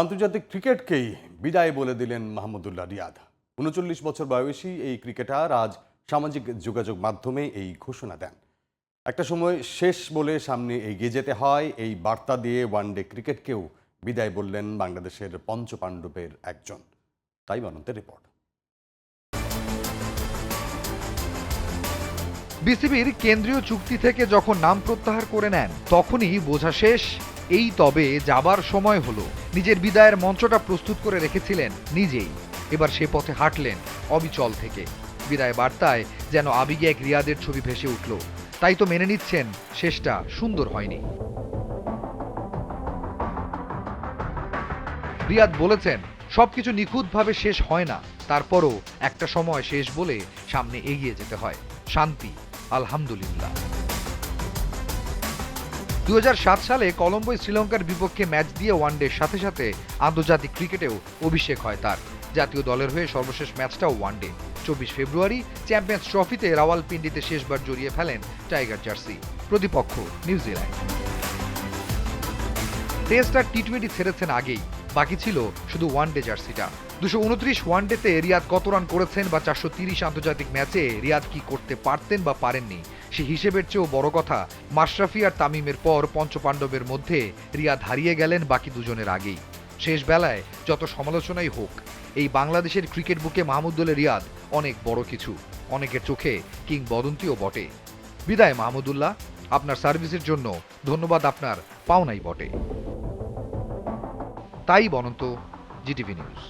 আন্তর্জাতিক ক্রিকেটকেই বিদায় বলে দিলেন মাহমুদুল্লাহ রিয়াদ। উনচল্লিশ বছর বয়সী এই ক্রিকেটার আজ সামাজিক যোগাযোগ মাধ্যমে এই ঘোষণা দেন। একটা সময় শেষ বলে সামনে এগিয়ে যেতে হয়, এই বার্তা দিয়ে ওয়ানডে ক্রিকেটকেও বিদায় বললেন বাংলাদেশের পঞ্চপাণ্ডবের একজন। তাই অনন্তের রিপোর্ট। বিসিবির কেন্দ্রীয় চুক্তি থেকে যখন নাম প্রত্যাহার করে নেন, তখনই বোঝা শেষ। এই তবে যাবার সময় হলো। নিজের বিদায়ের মঞ্চটা প্রস্তুত করে রেখেছিলেন নিজেই। এবার সে পথে হাঁটলেন অবিচল থেকে। বিদায় বার্তায় যেন আবিগে এক রিয়াদের ছবি ভেসে উঠল। তাই তো মেনে নিচ্ছেন, শেষটা সুন্দর হয়নি। রিয়াদ বলেছেন, সবকিছু নিখুঁতভাবে শেষ হয় না। তারপরও একটা সময় শেষ বলে সামনে এগিয়ে যেতে হয়। শান্তি, আলহামদুলিল্লাহ। দু হাজার সাত সালে কলম্বোয় শ্রীলঙ্কার বিপক্ষে ম্যাচ দিয়ে ওয়ানডের সাথে সাথে আন্তর্জাতিক ক্রিকেটেও অভিষেক হয় তার। জাতীয় দলের হয়ে সর্বশেষ ম্যাচটাও ওয়ানডে। চব্বিশ ফেব্রুয়ারি চ্যাম্পিয়ন্স ট্রফিতে রাওয়ালপিন্ডিতে শেষবার জড়িয়ে ফেলেন টাইগার জার্সি। প্রতিপক্ষ নিউজিল্যান্ড। টেস্ট আর টি টোয়েন্টি ছেড়েছেন আগেই। বাকি ছিল শুধু ওয়ানডে জার্সিটা। দুশো উনত্রিশ ওয়ানডেতে রিয়াদ কত রান করেছেন বা চারশো তিরিশ আন্তর্জাতিক ম্যাচে রিয়াদ কি করতে পারতেন বা পারেননি? সে হিসেবের চেয়েও বড় কথা, মাশরাফি আর তামিমের পর পঞ্চপাণ্ডবের মধ্যে রিয়াদ হারিয়ে গেলেন বাকি দুজনের আগেই। শেষ বেলায় যত সমালোচনাই হোক, এই বাংলাদেশের ক্রিকেট বুকে মাহমুদুল্লাহ রিয়াদ অনেক বড় কিছু। অনেকের চোখে কিংবদন্তিও বটে। বিদায় মাহমুদুল্লাহ আপনার সার্ভিসের জন্য ধন্যবাদ আপনার পাওনাই বটে। তাই বনন্ত জিটিভি নিউজ।